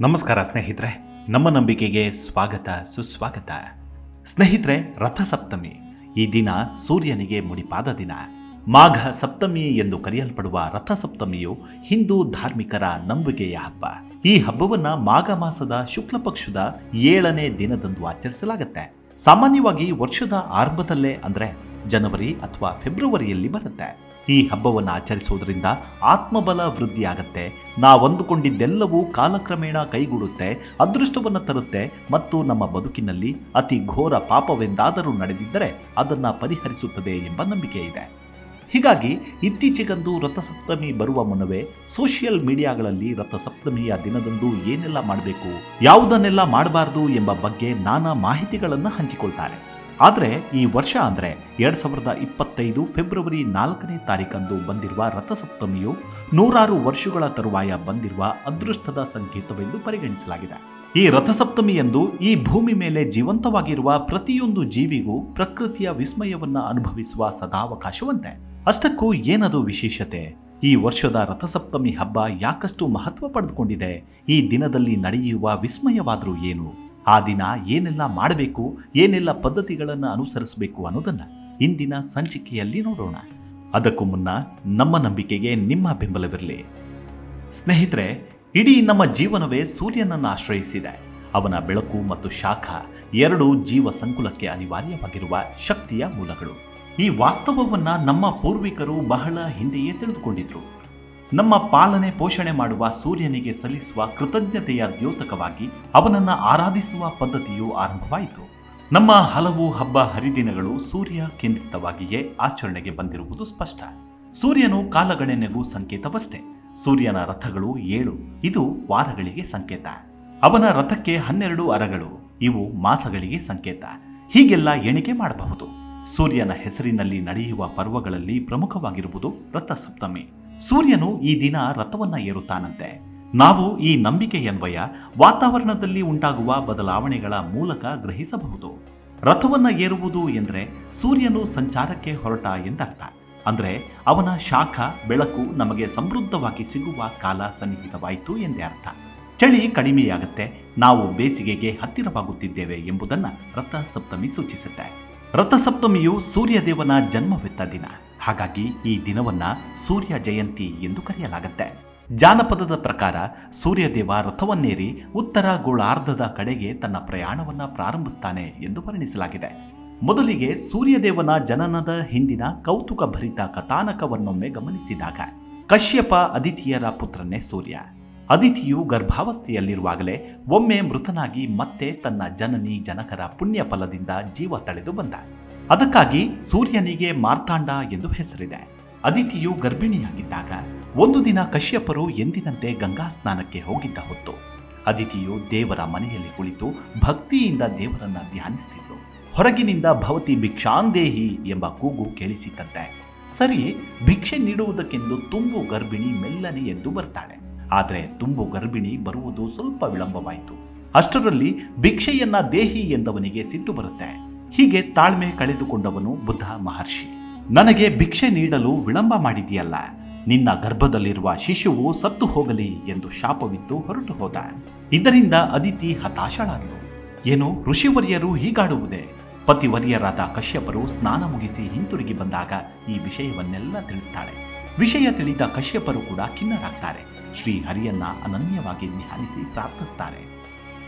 ನಮಸ್ಕಾರ ಸ್ನೇಹಿತರೆ, ನಮ್ಮ ನಂಬಿಕೆಗೆ ಸ್ವಾಗತ, ಸುಸ್ವಾಗತ. ಸ್ನೇಹಿತರೆ, ರಥಸಪ್ತಮಿ, ಈ ದಿನ ಸೂರ್ಯನಿಗೆ ಮುಡಿಪಾದ ದಿನ. ಮಾಘ ಸಪ್ತಮಿ ಎಂದು ಕರೆಯಲ್ಪಡುವ ರಥಸಪ್ತಮಿಯು ಹಿಂದೂ ಧಾರ್ಮಿಕರ ನಂಬಿಕೆಯ ಹಬ್ಬ. ಈ ಹಬ್ಬವನ್ನ ಮಾಘ ಮಾಸದ ಶುಕ್ಲ ಪಕ್ಷದ ಏಳನೇ ದಿನದಂದು ಆಚರಿಸಲಾಗುತ್ತೆ. ಸಾಮಾನ್ಯವಾಗಿ ವರ್ಷದ ಆರಂಭದಲ್ಲೇ ಅಂದ್ರೆ ಜನವರಿ ಅಥವಾ ಫೆಬ್ರವರಿಯಲ್ಲಿ ಬರುತ್ತೆ. ಈ ಹಬ್ಬವನ್ನು ಆಚರಿಸುವುದರಿಂದ ಆತ್ಮಬಲ ವೃದ್ಧಿಯಾಗತ್ತೆ. ನಾವಂದುಕೊಂಡಿದ್ದೆಲ್ಲವೂ ಕಾಲಕ್ರಮೇಣ ಕೈಗೂಡುತ್ತೆ, ಅದೃಷ್ಟವನ್ನು ತರುತ್ತೆ ಮತ್ತು ನಮ್ಮ ಬದುಕಿನಲ್ಲಿ ಅತಿ ಘೋರ ಪಾಪವೆಂದಾದರೂ ನಡೆದಿದ್ದರೆ ಅದನ್ನು ಪರಿಹರಿಸುತ್ತದೆ ಎಂಬ ನಂಬಿಕೆ ಇದೆ. ಹೀಗಾಗಿ ಇತ್ತೀಚೆಗಂದು ರಥಸಪ್ತಮಿ ಬರುವ ಮುನ್ನವೇ ಸೋಷಿಯಲ್ ಮೀಡಿಯಾಗಳಲ್ಲಿ ರಥಸಪ್ತಮಿಯ ದಿನದಂದು ಏನೆಲ್ಲ ಮಾಡಬೇಕು, ಯಾವುದನ್ನೆಲ್ಲ ಮಾಡಬಾರದು ಎಂಬ ಬಗ್ಗೆ ನಾನಾ ಮಾಹಿತಿಗಳನ್ನು ಹಂಚಿಕೊಳ್ತಾರೆ. ಆದರೆ ಈ ವರ್ಷ ಅಂದರೆ ಎರಡು ಸಾವಿರದ ಇಪ್ಪತ್ತೈದು ಫೆಬ್ರವರಿ ನಾಲ್ಕನೇ ತಾರೀಕಂದು ಬಂದಿರುವ ರಥಸಪ್ತಮಿಯು ನೂರಾರು ವರ್ಷಗಳ ತರುವಾಯ ಬಂದಿರುವ ಅದೃಷ್ಟದ ಸಂಕೇತವೆಂದು ಪರಿಗಣಿಸಲಾಗಿದೆ. ಈ ರಥಸಪ್ತಮಿಯಂದು ಈ ಭೂಮಿ ಮೇಲೆ ಜೀವಂತವಾಗಿರುವ ಪ್ರತಿಯೊಂದು ಜೀವಿಗೂ ಪ್ರಕೃತಿಯ ವಿಸ್ಮಯವನ್ನು ಅನುಭವಿಸುವ ಸದಾವಕಾಶವಂತೆ. ಅಷ್ಟಕ್ಕೂ ಏನದು ವಿಶೇಷತೆ? ಈ ವರ್ಷದ ರಥಸಪ್ತಮಿ ಹಬ್ಬ ಯಾಕಷ್ಟು ಮಹತ್ವ ಪಡೆದುಕೊಂಡಿದೆ? ಈ ದಿನದಲ್ಲಿ ನಡೆಯುವ ವಿಸ್ಮಯವಾದರೂ ಏನು? ಆ ದಿನ ಏನೆಲ್ಲ ಮಾಡಬೇಕು, ಏನೆಲ್ಲ ಪದ್ಧತಿಗಳನ್ನು ಅನುಸರಿಸಬೇಕು ಅನ್ನೋದನ್ನು ಇಂದಿನ ಸಂಚಿಕೆಯಲ್ಲಿ ನೋಡೋಣ. ಅದಕ್ಕೂ ಮುನ್ನ ನಮ್ಮ ನಂಬಿಕೆಗೆ ನಿಮ್ಮ ಬೆಂಬಲವಿರಲಿ. ಸ್ನೇಹಿತರೆ, ಇಡೀ ನಮ್ಮ ಜೀವನವೇ ಸೂರ್ಯನನ್ನು ಆಶ್ರಯಿಸಿದೆ. ಅವನ ಬೆಳಕು ಮತ್ತು ಶಾಖ ಎರಡು ಜೀವ ಸಂಕುಲಕ್ಕೆ ಅನಿವಾರ್ಯವಾಗಿರುವ ಶಕ್ತಿಯ ಮೂಲಗಳು. ಈ ವಾಸ್ತವವನ್ನು ನಮ್ಮ ಪೂರ್ವಿಕರು ಬಹಳ ಹಿಂದೆಯೇ ತಿಳಿದುಕೊಂಡಿದ್ರು. ನಮ್ಮ ಪಾಲನೆ ಪೋಷಣೆ ಮಾಡುವ ಸೂರ್ಯನಿಗೆ ಸಲ್ಲಿಸುವ ಕೃತಜ್ಞತೆಯ ದ್ಯೋತಕವಾಗಿ ಅವನನ್ನ ಆರಾಧಿಸುವ ಪದ್ಧತಿಯು ಆರಂಭವಾಯಿತು. ನಮ್ಮ ಹಲವು ಹಬ್ಬ ಹರಿದಿನಗಳು ಸೂರ್ಯ ಕೇಂದ್ರಿತವಾಗಿಯೇ ಆಚರಣೆಗೆ ಬಂದಿರುವುದು ಸ್ಪಷ್ಟ. ಸೂರ್ಯನು ಕಾಲಗಣನೆಗೂ ಸಂಕೇತವಷ್ಟೇ. ಸೂರ್ಯನ ರಥಗಳು ಏಳು. ಇದು ವಾರಗಳಿಗೆ ಸಂಕೇತ. ಅವನ ರಥಕ್ಕೆ ಹನ್ನೆರಡು ಅರಗಳು. ಇವು ಮಾಸಗಳಿಗೆ ಸಂಕೇತ. ಹೀಗೆಲ್ಲ ಎಣಿಕೆ ಮಾಡಬಹುದು. ಸೂರ್ಯನ ಹೆಸರಿನಲ್ಲಿ ನಡೆಯುವ ಪರ್ವಗಳಲ್ಲಿ ಪ್ರಮುಖವಾಗಿರುವುದು ರಥ ಸಪ್ತಮಿ ಸೂರ್ಯನು ಈ ದಿನ ರಥವನ್ನ ಏರುತ್ತಾನಂತೆ. ನಾವು ಈ ನಂಬಿಕೆಯನ್ವಯ ವಾತಾವರಣದಲ್ಲಿ ಉಂಟಾಗುವ ಬದಲಾವಣೆಗಳ ಮೂಲಕ ಗ್ರಹಿಸಬಹುದು. ರಥವನ್ನ ಏರುವುದು ಎಂದರೆ ಸೂರ್ಯನು ಸಂಚಾರಕ್ಕೆ ಹೊರಟ ಎಂದರ್ಥ. ಅಂದ್ರೆ ಅವನ ಶಾಖ, ಬೆಳಕು ನಮಗೆ ಸಮೃದ್ಧವಾಗಿ ಸಿಗುವ ಕಾಲ ಸನ್ನಿಹಿತವಾಯಿತು ಎಂದೇ ಅರ್ಥ ಚಳಿ ಕಡಿಮೆಯಾಗುತ್ತೆ, ನಾವು ಬೇಸಿಗೆಗೆ ಹತ್ತಿರವಾಗುತ್ತಿದ್ದೇವೆ ಎಂಬುದನ್ನ ರಥಸಪ್ತಮಿ ಸೂಚಿಸುತ್ತೆ. ರಥಸಪ್ತಮಿಯು ಸೂರ್ಯದೇವನ ಜನ್ಮವೆತ್ತ ದಿನ. ಹಾಗಾಗಿ ಈ ದಿನವನ್ನ ಸೂರ್ಯ ಜಯಂತಿ ಎಂದು ಕರೆಯಲಾಗುತ್ತೆ. ಜಾನಪದದ ಪ್ರಕಾರ ಸೂರ್ಯದೇವ ರಥವನ್ನೇರಿ ಉತ್ತರ ಗೋಳಾರ್ಧದ ಕಡೆಗೆ ತನ್ನ ಪ್ರಯಾಣವನ್ನ ಪ್ರಾರಂಭಿಸ್ತಾನೆ ಎಂದು ವರ್ಣಿಸಲಾಗಿದೆ. ಮೊದಲಿಗೆ ಸೂರ್ಯದೇವನ ಜನನದ ಹಿಂದಿನ ಕೌತುಕ ಭರಿತ ಕಥಾನಕವನ್ನೊಮ್ಮೆ ಗಮನಿಸಿದಾಗ, ಕಶ್ಯಪ ಅದಿತಿಯರ ಪುತ್ರನೇ ಸೂರ್ಯ. ಅದಿತಿಯು ಗರ್ಭಾವಸ್ಥೆಯಲ್ಲಿರುವಾಗಲೇ ಒಮ್ಮೆ ಮೃತನಾಗಿ ಮತ್ತೆ ತನ್ನ ಜನನಿ ಜನಕರ ಪುಣ್ಯ ಫಲದಿಂದ ಜೀವ ತಳೆದು ಬಂದ. ಅದಕ್ಕಾಗಿ ಸೂರ್ಯನಿಗೆ ಮಾರ್ತಾಂಡ ಎಂದು ಹೆಸರಿದೆ. ಅದಿತಿಯು ಗರ್ಭಿಣಿಯಾಗಿದ್ದಾಗ ಒಂದು ದಿನ ಕಶ್ಯಪರು ಎಂದಿನಂತೆ ಗಂಗಾ ಸ್ನಾನಕ್ಕೆ ಹೋಗಿದ್ದ ಹೊತ್ತು ಅದಿತಿಯು ದೇವರ ಮನೆಯಲ್ಲಿ ಕುಳಿತು ಭಕ್ತಿಯಿಂದ ದೇವರನ್ನ ಧ್ಯಾನಿಸ್ತಿದ್ಲು. ಹೊರಗಿನಿಂದ ಭವತಿ ಭಿಕ್ಷಾಂದೇಹಿ ಎಂಬ ಕೂಗು ಕೇಳಿಸಿತಂತೆ. ಸರಿ, ಭಿಕ್ಷೆ ನೀಡುವುದಕ್ಕೆಂದು ತುಂಬು ಗರ್ಭಿಣಿ ಮೆಲ್ಲನೆ ಎದ್ದು ಬರ್ತಾಳೆ. ಆದರೆ ತುಂಬು ಗರ್ಭಿಣಿ ಬರುವುದು ಸ್ವಲ್ಪ ವಿಳಂಬವಾಯಿತು. ಅಷ್ಟರಲ್ಲಿ ಭಿಕ್ಷೆಯನ್ನ ದೇಹಿ ಎಂದವನಿಗೆ ಸಿಟ್ಟು ಬರುತ್ತೆ. ಹೀಗೆ ತಾಳ್ಮೆ ಕಳೆದುಕೊಂಡವನು ಬುದ್ಧ ಮಹರ್ಷಿ. ನನಗೆ ಭಿಕ್ಷೆ ನೀಡಲು ವಿಳಂಬ ಮಾಡಿದೆಯಲ್ಲ ನಿನ್ನ ಗರ್ಭದಲ್ಲಿರುವ ಶಿಶುವು ಸತ್ತು ಹೋಗಲಿ ಎಂದು ಶಾಪವಿತ್ತು ಹೊರಟು ಹೋದ. ಇದರಿಂದ ಅದಿತಿ ಹತಾಶಳಾದಳು. ಏನು ಋಷಿವರ್ಯರು ಹೀಗಾಡುವುದೇ. ಪತಿವರ್ಯರಾದ ಕಶ್ಯಪರು ಸ್ನಾನ ಮುಗಿಸಿ ಹಿಂತಿರುಗಿ ಬಂದಾಗ ಈ ವಿಷಯವನ್ನೆಲ್ಲ ತಿಳಿಸ್ತಾಳೆ. ವಿಷಯ ತಿಳಿದ ಕಶ್ಯಪರು ಕೂಡ ಖಿನ್ನರಾಗ್ತಾರೆ. ಶ್ರೀ ಹರಿಯನ್ನ ಅನನ್ಯವಾಗಿ ಧ್ಯಾನಿಸಿ ಪ್ರಾರ್ಥಿಸ್ತಾರೆ.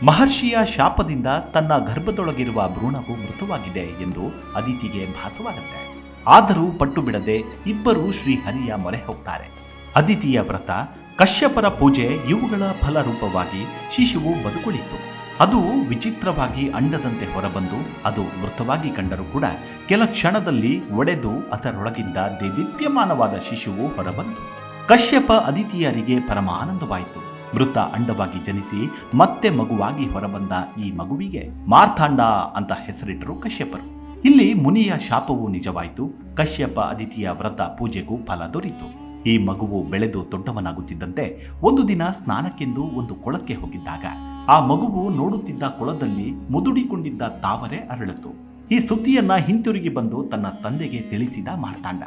ಮಹರ್ಷಿಯ ಶಾಪದಿಂದ ತನ್ನ ಗರ್ಭದೊಳಗಿರುವ ಭ್ರೂಣವು ಮೃತವಾಗಿದೆ ಎಂದು ಅದಿತಿಗೆ ಭಾಸವಾಗುತ್ತೆ. ಆದರೂ ಪಟ್ಟು ಬಿಡದೆ ಇಬ್ಬರು ಶ್ರೀಹರಿಯ ಮೊರೆ ಹೋಗ್ತಾರೆ. ಅದಿತಿಯ ವ್ರತ, ಕಶ್ಯಪರ ಪೂಜೆ ಇವುಗಳ ಫಲರೂಪವಾಗಿ ಶಿಶುವು ಬದುಕುಳಿತು. ಅದು ವಿಚಿತ್ರವಾಗಿ ಅಂಡದಂತೆ ಹೊರಬಂದು ಅದು ಮೃತವಾಗಿ ಕಂಡರೂ ಕೂಡ ಕೆಲ ಕ್ಷಣದಲ್ಲಿ ಒಡೆದು ಅದರೊಳಗಿಂದ ದೇದೀಪ್ಯಮಾನವಾದ ಶಿಶುವು ಹೊರಬಂತು. ಕಶ್ಯಪ ಅದಿತಿಯರಿಗೆ ಪರಮ ಆನಂದವಾಯಿತು. ಮೃತ ಅಂಡವಾಗಿ ಜನಿಸಿ ಮತ್ತೆ ಮಗುವಾಗಿ ಹೊರಬಂದ ಈ ಮಗುವಿಗೆ ಮಾರ್ಥಾಂಡ ಅಂತ ಹೆಸರಿಟ್ಟರು ಕಶ್ಯಪರು. ಇಲ್ಲಿ ಮುನಿಯ ಶಾಪವು ನಿಜವಾಯಿತು. ಕಶ್ಯಪ ಅದಿತಿಯ ವ್ರತ ಪೂಜೆಗೂ ಫಲ ದೊರೆಯಿತು ಈ ಮಗುವು ಬೆಳೆದು ದೊಡ್ಡವನಾಗುತ್ತಿದ್ದಂತೆ ಒಂದು ದಿನ ಸ್ನಾನಕ್ಕೆಂದು ಒಂದು ಕೊಳಕ್ಕೆ ಹೋಗಿದ್ದಾಗ ಆ ಮಗುವು ನೋಡುತ್ತಿದ್ದ ಕೊಳದಲ್ಲಿ ಮುದುಡಿಕೊಂಡಿದ್ದ ತಾವರೆ ಅರಳಿತು. ಈ ಸುದ್ದಿಯನ್ನ ಹಿಂತಿರುಗಿ ಬಂದು ತನ್ನ ತಂದೆಗೆ ತಿಳಿಸಿದ ಮಾರ್ತಾಂಡ.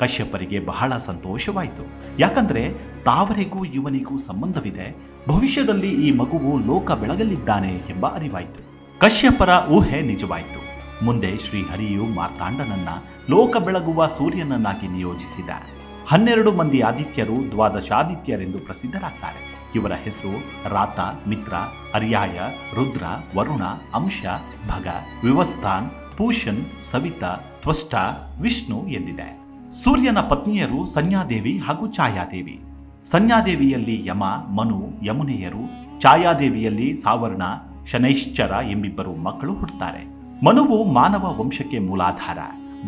ಕಶ್ಯಪರಿಗೆ ಬಹಳ ಸಂತೋಷವಾಯಿತು. ಯಾಕಂದ್ರೆ ತಾವರೆಗೂ ಇವನಿಗೂ ಸಂಬಂಧವಿದೆ, ಭವಿಷ್ಯದಲ್ಲಿ ಈ ಮಗುವು ಲೋಕ ಬೆಳಗಲಿದ್ದಾನೆ ಎಂಬ ಅರಿವಾಯಿತು. ಕಶ್ಯಪರ ಊಹೆ ನಿಜವಾಯಿತು. ಮುಂದೆ ಶ್ರೀಹರಿಯು ಮಾರ್ತಾಂಡನನ್ನ, ಲೋಕ ಬೆಳಗುವ ಸೂರ್ಯನನ್ನಾಗಿ ನಿಯೋಜಿಸಿದ. ಹನ್ನೆರಡು ಮಂದಿ ಆದಿತ್ಯರು ದ್ವಾದಶಾದಿತ್ಯರೆಂದು ಪ್ರಸಿದ್ಧರಾಗ್ತಾರೆ. ಇವರ ಹೆಸರು ರಾತ, ಮಿತ್ರ, ಅರ್ಯಾಯ, ರುದ್ರ, ವರುಣ, ಅಂಶ, ಭಗ, ವಿವಸ್ಥಾನ್ ಪೂಷನ್ ಸವಿತ, ತ್ವಷ್ಟ, ವಿಷ್ಣು ಎಂದಿದೆ. ಸೂರ್ಯನ ಪತ್ನಿಯರು ಸಂಜ್ಞಾದೇವಿ ಹಾಗೂ ಛಾಯಾದೇವಿ. ಸಂಜ್ಞಾದೇವಿಯಲ್ಲಿ ಯಮ, ಮನು, ಯಮುನೆಯರು, ಛಾಯಾದೇವಿಯಲ್ಲಿ ಸಾವರ್ಣ, ಶನೈಶ್ಚರ ಎಂಬಿಬ್ಬರು ಮಕ್ಕಳು ಹುಟ್ಟುತ್ತಾರೆ ಮನುವು ಮಾನವ ವಂಶಕ್ಕೆ ಮೂಲಾಧಾರ.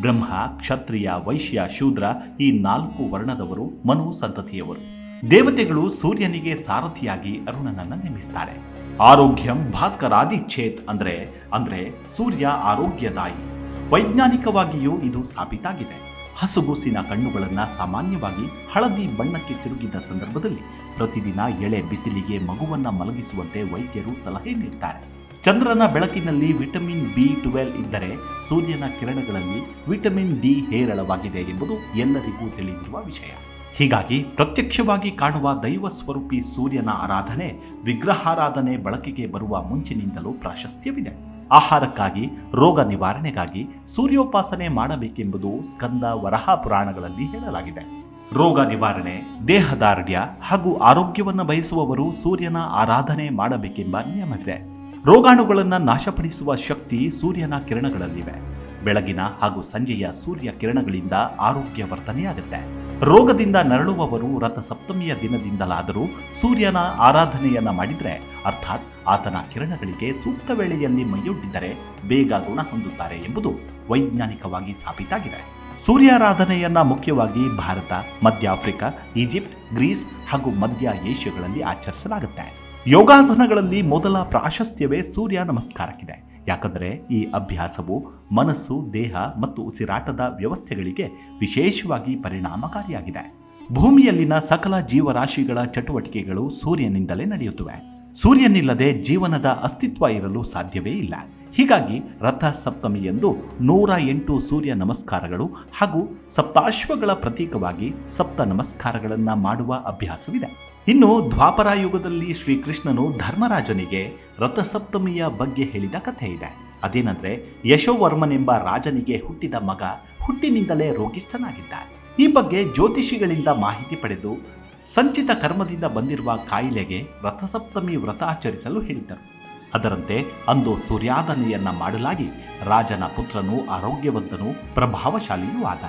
ಬ್ರಹ್ಮ, ಕ್ಷತ್ರಿಯ, ವೈಶ್ಯ, ಶೂದ್ರ ಈ ನಾಲ್ಕು ವರ್ಣದವರು ಮನು ಸಂತತಿಯವರು. ದೇವತೆಗಳು ಸೂರ್ಯನಿಗೆ ಸಾರಥಿಯಾಗಿ ಅರುಣನನ್ನ ನೇಮಿಸ್ತಾರೆ ಆರೋಗ್ಯಂ ಭಾಸ್ಕರಾದಿಚ್ಛೇತ್ ಅಂದ್ರೆ ಅಂದ್ರೆ ಸೂರ್ಯ ಆರೋಗ್ಯದಾಯಿ. ವೈಜ್ಞಾನಿಕವಾಗಿಯೂ ಇದು ಸಾಬೀತಾಗಿದೆ. ಹಸುಗೂಸಿನ ಕಣ್ಣುಗಳನ್ನು ಸಾಮಾನ್ಯವಾಗಿ ಹಳದಿ ಬಣ್ಣಕ್ಕೆ ತಿರುಗಿದ ಸಂದರ್ಭದಲ್ಲಿ ಪ್ರತಿದಿನ ಎಳೆ ಬಿಸಿಲಿಗೆ ಮಗುವನ್ನ ಮಲಗಿಸುವಂತೆ ವೈದ್ಯರು ಸಲಹೆ ನೀಡ್ತಾರೆ. ಚಂದ್ರನ ಬೆಳಕಿನಲ್ಲಿ ವಿಟಮಿನ್ ಬಿ ಟ್ವೆಲ್ ಇದ್ದರೆ ಸೂರ್ಯನ ಕಿರಣಗಳಲ್ಲಿ ವಿಟಮಿನ್ ಡಿ ಹೇರಳವಾಗಿದೆ ಎಂಬುದು ಎಲ್ಲರಿಗೂ ತಿಳಿದಿರುವ ವಿಷಯ. ಹೀಗಾಗಿ ಪ್ರತ್ಯಕ್ಷವಾಗಿ ಕಾಣುವ ದೈವ ಸ್ವರೂಪಿ ಸೂರ್ಯನ ಆರಾಧನೆ ವಿಗ್ರಹಾರಾಧನೆ ಬಳಕೆಗೆ ಬರುವ ಮುಂಚಿನಿಂದಲೂ ಪ್ರಾಶಸ್ತ್ಯವಿದೆ. ಆಹಾರಕ್ಕಾಗಿ, ರೋಗ ನಿವಾರಣೆಗಾಗಿ ಸೂರ್ಯೋಪಾಸನೆ ಮಾಡಬೇಕೆಂಬುದು ಸ್ಕಂದ ವರಹ ಪುರಾಣಗಳಲ್ಲಿ ಹೇಳಲಾಗಿದೆ. ರೋಗ ನಿವಾರಣೆ, ದೇಹದಾರ್ಢ್ಯ ಹಾಗೂ ಆರೋಗ್ಯವನ್ನು ಬಯಸುವವರು ಸೂರ್ಯನ ಆರಾಧನೆ ಮಾಡಬೇಕೆಂಬ ನಿಯಮವಿದೆ. ರೋಗಾಣುಗಳನ್ನು ನಾಶಪಡಿಸುವ ಶಕ್ತಿ ಸೂರ್ಯನ ಕಿರಣಗಳಲ್ಲಿವೆ. ಬೆಳಗಿನ ಹಾಗೂ ಸಂಜೆಯ ಸೂರ್ಯ ಕಿರಣಗಳಿಂದ ಆರೋಗ್ಯ ವರ್ಧನೆಯಾಗುತ್ತೆ ರೋಗದಿಂದ ನರಳುವವರು ರಥಸಪ್ತಮಿಯ ದಿನದಿಂದಲಾದರೂ ಸೂರ್ಯನ ಆರಾಧನೆಯನ್ನ ಮಾಡಿದರೆ, ಅರ್ಥಾತ್ ಆತನ ಕಿರಣಗಳಿಗೆ ಸೂಕ್ತ ವೇಳೆಯಲ್ಲಿ ಮೈಯೊಡ್ಡಿದರೆ ಬೇಗ ಗುಣ ಹೊಂದುತ್ತಾರೆ ಎಂಬುದು ವೈಜ್ಞಾನಿಕವಾಗಿ ಸಾಬೀತಾಗಿದೆ. ಸೂರ್ಯಾರಾಧನೆಯನ್ನ ಮುಖ್ಯವಾಗಿ ಭಾರತ ಮಧ್ಯ ಆಫ್ರಿಕಾ ಈಜಿಪ್ಟ್, ಗ್ರೀಸ್ ಹಾಗೂ ಮಧ್ಯ ಏಷ್ಯಾಗಳಲ್ಲಿ ಆಚರಿಸಲಾಗುತ್ತೆ. ಯೋಗಾಸನಗಳಲ್ಲಿ ಮೊದಲ ಪ್ರಾಶಸ್ತ್ಯವೇ ಸೂರ್ಯ ನಮಸ್ಕಾರಕ್ಕಿದೆ. ಯಾಕಂದರೆ ಈ ಅಭ್ಯಾಸವು ಮನಸ್ಸು, ದೇಹ ಮತ್ತು ಉಸಿರಾಟದ ವ್ಯವಸ್ಥೆಗಳಿಗೆ ವಿಶೇಷವಾಗಿ ಪರಿಣಾಮಕಾರಿಯಾಗಿದೆ. ಭೂಮಿಯಲ್ಲಿನ ಸಕಲ ಜೀವರಾಶಿಗಳ ಚಟುವಟಿಕೆಗಳು ಸೂರ್ಯನಿಂದಲೇ ನಡೆಯುತ್ತವೆ. ಸೂರ್ಯನಿಲ್ಲದೆ ಜೀವನದ ಅಸ್ತಿತ್ವ ಇರಲು ಸಾಧ್ಯವೇ ಇಲ್ಲ. ಹೀಗಾಗಿ ರಥ ಸಪ್ತಮಿಯಂದು ನೂರ ಎಂಟು ಸೂರ್ಯ ನಮಸ್ಕಾರಗಳು ಹಾಗೂ ಸಪ್ತಾಶ್ವಗಳ ಪ್ರತೀಕವಾಗಿ ಸಪ್ತ ನಮಸ್ಕಾರಗಳನ್ನು ಮಾಡುವ ಅಭ್ಯಾಸವಿದೆ. ಇನ್ನು ದ್ವಾಪರಾಯುಗದಲ್ಲಿ ಶ್ರೀಕೃಷ್ಣನು ಧರ್ಮರಾಜನಿಗೆ ರಥಸಪ್ತಮಿಯ ಬಗ್ಗೆ ಹೇಳಿದ ಕಥೆ ಇದೆ. ಅದೇನಂದ್ರೆ, ಯಶೋವರ್ಮನೆಂಬ ರಾಜನಿಗೆ ಹುಟ್ಟಿದ ಮಗ ಹುಟ್ಟಿನಿಂದಲೇ ರೋಗಿಷ್ಠನಾಗಿದ್ದ ಈ ಬಗ್ಗೆ ಜ್ಯೋತಿಷಿಗಳಿಂದ ಮಾಹಿತಿ ಪಡೆದು ಸಂಚಿತ ಕರ್ಮದಿಂದ ಬಂದಿರುವ ಕಾಯಿಲೆಗೆ ರಥಸಪ್ತಮಿ ವ್ರತ ಆಚರಿಸಲು ಹೇಳಿದ್ದರು. ಅದರಂತೆ ಅಂದು ಸೂರ್ಯಾಧನೆಯನ್ನ ಮಾಡಲಾಗಿ ರಾಜನ ಪುತ್ರನು ಆರೋಗ್ಯವಂತನು ಪ್ರಭಾವಶಾಲಿಯೂ ಆದ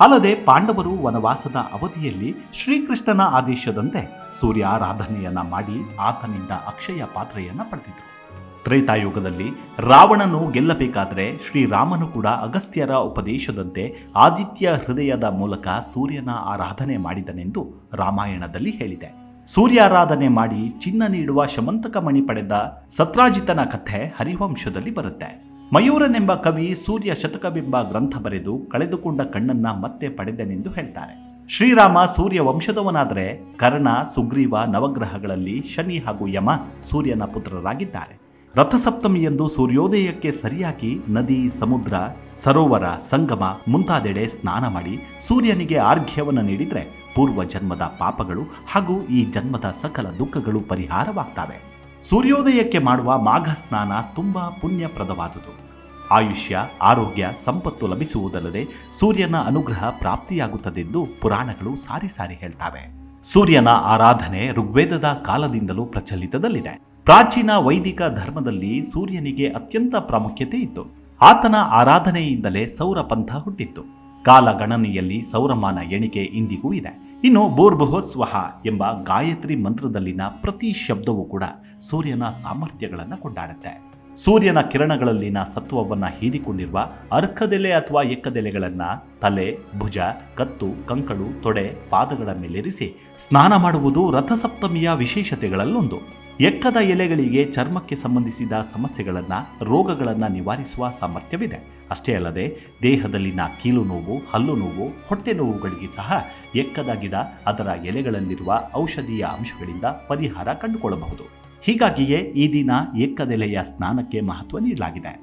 ಅಲ್ಲದೆ ಪಾಂಡವರು ವನವಾಸದ ಅವಧಿಯಲ್ಲಿ ಶ್ರೀಕೃಷ್ಣನ ಆದೇಶದಂತೆ ಸೂರ್ಯ ಆರಾಧನೆಯನ್ನ ಮಾಡಿ ಆತನಿಂದ ಅಕ್ಷಯ ಪಾತ್ರೆಯನ್ನ ಪಡೆದಿದ್ರು. ತ್ರೇತಾಯುಗದಲ್ಲಿ ರಾವಣನು ಗೆಲ್ಲಬೇಕಾದರೆ ಶ್ರೀರಾಮನು ಕೂಡ ಅಗಸ್ತ್ಯರ ಉಪದೇಶದಂತೆ ಆದಿತ್ಯ ಹೃದಯದ ಮೂಲಕ ಸೂರ್ಯನ ಆರಾಧನೆ ಮಾಡಿದನೆಂದು ರಾಮಾಯಣದಲ್ಲಿ ಹೇಳಿದೆ. ಸೂರ್ಯಾರಾಧನೆ ಮಾಡಿ ಚಿನ್ನ ನೀಡುವ ಶಮಂತಕ ಮಣಿ ಪಡೆದ ಸತ್ರಾಜಿತನ ಕಥೆ ಹರಿವಂಶದಲ್ಲಿ ಬರುತ್ತೆ. ಮಯೂರನೆಂಬ ಕವಿ ಸೂರ್ಯ ಶತಕವೆಂಬ ಗ್ರಂಥ ಬರೆದು ಕಳೆದುಕೊಂಡ ಕಣ್ಣನ್ನ ಮತ್ತೆ ಪಡೆದನೆಂದು ಹೇಳ್ತಾರೆ. ಶ್ರೀರಾಮ ಸೂರ್ಯ ವಂಶದವನಾದರೆ ಕರ್ಣ, ಸುಗ್ರೀವ, ನವಗ್ರಹಗಳಲ್ಲಿ ಶನಿ ಹಾಗೂ ಯಮ ಸೂರ್ಯನ ಪುತ್ರರಾಗಿದ್ದಾರೆ. ರಥಸಪ್ತಮಿಯಂದು ಸೂರ್ಯೋದಯಕ್ಕೆ ಸರಿಯಾಗಿ ನದಿ, ಸಮುದ್ರ, ಸರೋವರ, ಸಂಗಮ ಮುಂತಾದೆಡೆ ಸ್ನಾನ ಮಾಡಿ ಸೂರ್ಯನಿಗೆ ಆರ್ಘ್ಯವನ್ನು ನೀಡಿದರೆ ಪೂರ್ವ ಜನ್ಮದ ಪಾಪಗಳು ಹಾಗೂ ಈ ಜನ್ಮದ ಸಕಲ ದುಃಖಗಳು ಪರಿಹಾರವಾಗ್ತವೆ. ಸೂರ್ಯೋದಯಕ್ಕೆ ಮಾಡುವ ಮಾಘ ಸ್ನಾನ ತುಂಬ ಪುಣ್ಯಪ್ರದವಾದುದು. ಆಯುಷ್ಯ, ಆರೋಗ್ಯ, ಸಂಪತ್ತು ಲಭಿಸುವುದಲ್ಲದೆ ಸೂರ್ಯನ ಅನುಗ್ರಹ ಪ್ರಾಪ್ತಿಯಾಗುತ್ತದೆಂದು ಪುರಾಣಗಳು ಸಾರಿ ಸಾರಿ ಹೇಳ್ತಾವೆ. ಸೂರ್ಯನ ಆರಾಧನೆ ಋಗ್ವೇದದ ಕಾಲದಿಂದಲೂ ಪ್ರಚಲಿತದಲ್ಲಿದೆ. ಪ್ರಾಚೀನ ವೈದಿಕ ಧರ್ಮದಲ್ಲಿ ಸೂರ್ಯನಿಗೆ ಅತ್ಯಂತ ಪ್ರಾಮುಖ್ಯತೆ ಇತ್ತು. ಆತನ ಆರಾಧನೆಯಿಂದಲೇ ಸೌರ ಪಂಥ ಹುಟ್ಟಿತ್ತು. ಕಾಲಗಣನೆಯಲ್ಲಿ ಸೌರಮಾನ ಎಣಿಕೆ ಇಂದಿಗೂ ಇದೆ. ಇನ್ನು ಸ್ವಹ ಎಂಬ ಗಾಯತ್ರಿ ಮಂತ್ರದಲ್ಲಿನ ಪ್ರತಿ ಶಬ್ದವೂ ಕೂಡ ಸೂರ್ಯನ ಸಾಮರ್ಥ್ಯಗಳನ್ನು ಕೊಂಡಾಡುತ್ತೆ. ಸೂರ್ಯನ ಕಿರಣಗಳಲ್ಲಿನ ಸತ್ವವನ್ನು ಹೀರಿಕೊಂಡಿರುವ ಅರ್ಕದೆಲೆ ಅಥವಾ ಎಕ್ಕದೆಲೆಗಳನ್ನು ತಲೆ, ಭುಜ, ಕತ್ತು ಕಂಕಳು ತೊಡೆ, ಪಾದಗಳ ಮೇಲಿರಿಸಿ ಸ್ನಾನ ಮಾಡುವುದು ರಥಸಪ್ತಮಿಯ ವಿಶೇಷತೆಗಳಲ್ಲೊಂದು. ಎಕ್ಕದ ಎಲೆಗಳಿಗೆ ಚರ್ಮಕ್ಕೆ ಸಂಬಂಧಿಸಿದ ಸಮಸ್ಯೆಗಳನ್ನು, ರೋಗಗಳನ್ನು ನಿವಾರಿಸುವ ಸಾಮರ್ಥ್ಯವಿದೆ. ಅಷ್ಟೇ ಅಲ್ಲದೆ, ದೇಹದಲ್ಲಿನ ಕೀಲು ನೋವು, ಹಲ್ಲು ನೋವು, ಹೊಟ್ಟೆ ನೋವುಗಳಿಗೆ ಸಹ ಎಕ್ಕದ ಗಿಡ ಅದರ ಎಲೆಗಳಲ್ಲಿರುವ ಔಷಧೀಯ ಅಂಶಗಳಿಂದ ಪರಿಹಾರ ಕಂಡುಕೊಳ್ಳಬಹುದು. ಹೀಗಾಗಿಯೇ ಈ ದಿನ ಎಕ್ಕದೆಲೆಯ ಸ್ನಾನಕ್ಕೆ ಮಹತ್ವ ನೀಡಲಾಗಿದೆ.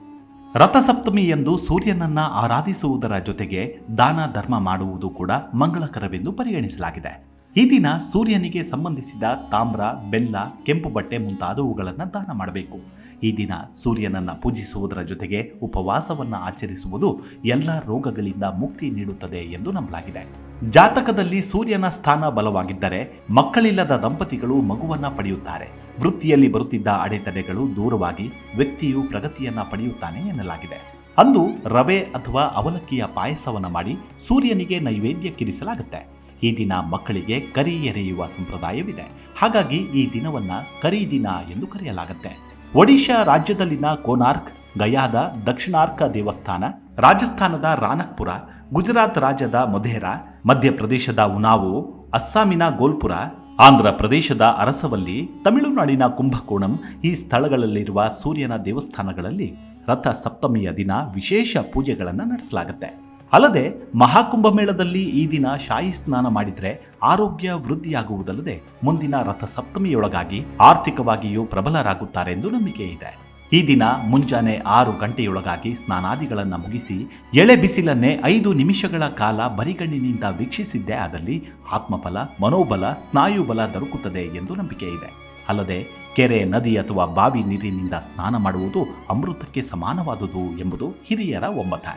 ರಥಸಪ್ತಮಿ ಎಂದು ಸೂರ್ಯನನ್ನ ಆರಾಧಿಸುವುದರ ಜೊತೆಗೆ ದಾನ ಧರ್ಮ ಮಾಡುವುದು ಕೂಡ ಮಂಗಳಕರವೆಂದು ಪರಿಗಣಿಸಲಾಗಿದೆ. ಈ ದಿನ ಸೂರ್ಯನಿಗೆ ಸಂಬಂಧಿಸಿದ ತಾಮ್ರ, ಬೆಲ್ಲ, ಕೆಂಪು ಬಟ್ಟೆ ಮುಂತಾದವುಗಳನ್ನು ದಾನ ಮಾಡಬೇಕು. ಈ ದಿನ ಸೂರ್ಯನನ್ನು ಪೂಜಿಸುವುದರ ಜೊತೆಗೆ ಉಪವಾಸವನ್ನು ಆಚರಿಸುವುದು ಎಲ್ಲ ರೋಗಗಳಿಂದ ಮುಕ್ತಿ ನೀಡುತ್ತದೆ ಎಂದು ನಂಬಲಾಗಿದೆ. ಜಾತಕದಲ್ಲಿ ಸೂರ್ಯನ ಸ್ಥಾನ ಬಲವಾಗಿದ್ದರೆ ಮಕ್ಕಳಿಲ್ಲದ ದಂಪತಿಗಳು ಮಗುವನ್ನ ಪಡೆಯುತ್ತಾರೆ. ವೃತ್ತಿಯಲ್ಲಿ ಬರುತ್ತಿದ್ದ ಅಡೆತಡೆಗಳು ದೂರವಾಗಿ ವ್ಯಕ್ತಿಯು ಪ್ರಗತಿಯನ್ನ ಪಡೆಯುತ್ತಾನೆ ಎನ್ನಲಾಗಿದೆ. ಅಂದು ರವೆ ಅಥವಾ ಅವಲಕ್ಕಿಯ ಪಾಯಸವನ್ನು ಮಾಡಿ ಸೂರ್ಯನಿಗೆ ನೈವೇದ್ಯಕ್ಕಿರಿಸಲಾಗುತ್ತೆ. ಈ ದಿನ ಮಕ್ಕಳಿಗೆ ಕರಿ ಎರೆಯುವ ಸಂಪ್ರದಾಯವಿದೆ. ಹಾಗಾಗಿ ಈ ದಿನವನ್ನ ಕರಿ ದಿನ ಎಂದು ಕರೆಯಲಾಗುತ್ತೆ. ಒಡಿಶಾ ರಾಜ್ಯದಲ್ಲಿನ ಕೋನಾರ್ಕ್, ಗಯಾದ ದಕ್ಷಿಣಾರ್ಕ ದೇವಸ್ಥಾನ, ರಾಜಸ್ಥಾನದ ರಾನಕ್ಪುರ, ಗುಜರಾತ್ ರಾಜ್ಯದ ಮೊಧೇರಾ, ಮಧ್ಯಪ್ರದೇಶದ ಉನಾವು, ಅಸ್ಸಾಮಿನ ಗೋಲ್ಪುರ ಆಂಧ್ರ ಪ್ರದೇಶದ ಅರಸವಲ್ಲಿ, ತಮಿಳುನಾಡಿನ ಕುಂಭಕೋಣಂ ಈ ಸ್ಥಳಗಳಲ್ಲಿರುವ ಸೂರ್ಯನ ದೇವಸ್ಥಾನಗಳಲ್ಲಿ ರಥ ಸಪ್ತಮಿಯ ದಿನ ವಿಶೇಷ ಪೂಜೆಗಳನ್ನು ನಡೆಸಲಾಗುತ್ತೆ. ಅಲ್ಲದೆ ಮಹಾಕುಂಭಮೇಳದಲ್ಲಿ ಈ ದಿನ ಶಾಹಿ ಸ್ನಾನ ಮಾಡಿದರೆ ಆರೋಗ್ಯ ವೃದ್ಧಿಯಾಗುವುದಲ್ಲದೆ ಮುಂದಿನ ರಥಸಪ್ತಮಿಯೊಳಗಾಗಿ ಆರ್ಥಿಕವಾಗಿಯೂ ಪ್ರಬಲರಾಗುತ್ತಾರೆ ಎಂದು ನಂಬಿಕೆ ಇದೆ. ಈ ದಿನ ಮುಂಜಾನೆ ಆರು ಗಂಟೆಯೊಳಗಾಗಿ ಸ್ನಾನಾದಿಗಳನ್ನು ಮುಗಿಸಿ ಎಳೆ ಬಿಸಿಲನ್ನೇ ಐದು ನಿಮಿಷಗಳ ಕಾಲ ಬರಿಗಣ್ಣಿನಿಂದ ವೀಕ್ಷಿಸಿದ್ದೇ ಆದಲ್ಲಿ ಆತ್ಮಬಲ ಮನೋಬಲ, ಸ್ನಾಯುಬಲ ದೊರಕುತ್ತದೆ ಎಂದು ನಂಬಿಕೆ ಇದೆ. ಅಲ್ಲದೆ ಕೆರೆ, ನದಿ ಅಥವಾ ಬಾವಿ ನೀರಿನಿಂದ ಸ್ನಾನ ಮಾಡುವುದು ಅಮೃತಕ್ಕೆ ಸಮಾನವಾದುದು ಎಂಬುದು ಹಿರಿಯರ ಒಮ್ಮತ.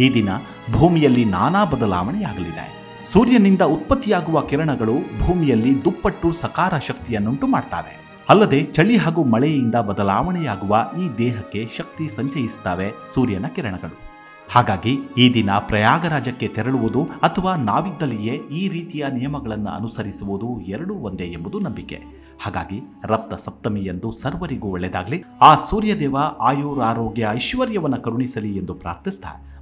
ಈ ದಿನ ಭೂಮಿಯಲ್ಲಿ ನಾನಾ ಬದಲಾವಣೆಯಾಗಲಿದೆ. ಸೂರ್ಯನಿಂದ ಉತ್ಪತ್ತಿಯಾಗುವ ಕಿರಣಗಳು ಭೂಮಿಯಲ್ಲಿ ದುಪ್ಪಟ್ಟು ಸಕಾರ ಶಕ್ತಿಯನ್ನುಂಟು ಮಾಡ್ತವೆ. ಅಲ್ಲದೆ ಚಳಿ ಹಾಗೂ ಮಳೆಯಿಂದ ಬದಲಾವಣೆಯಾಗುವ ಈ ದೇಹಕ್ಕೆ ಶಕ್ತಿ ಸಂಚಯಿಸುತ್ತವೆ ಸೂರ್ಯನ ಕಿರಣಗಳು. ಹಾಗಾಗಿ ಈ ದಿನ ಪ್ರಯಾಗರಾಜಕ್ಕೆ ತೆರಳುವುದು ಅಥವಾ ನಾವಿದ್ದಲ್ಲಿಯೇ ಈ ರೀತಿಯ ನಿಯಮಗಳನ್ನು ಅನುಸರಿಸುವುದು ಎರಡೂ ಒಂದೇ ಎಂಬುದು ನಂಬಿಕೆ. ಹಾಗಾಗಿ ರಪ್ತ ಸಪ್ತಮಿ ಎಂದು ಸರ್ವರಿಗೂ ಒಳ್ಳೆಯದಾಗಲಿ. ಆ ಸೂರ್ಯದೇವ ಆಯುರಾರೋಗ್ಯ ಐಶ್ವರ್ಯವನ್ನು ಕರುಣಿಸಲಿ ಎಂದು ಪ್ರಾರ್ಥಿಸ್ತಾ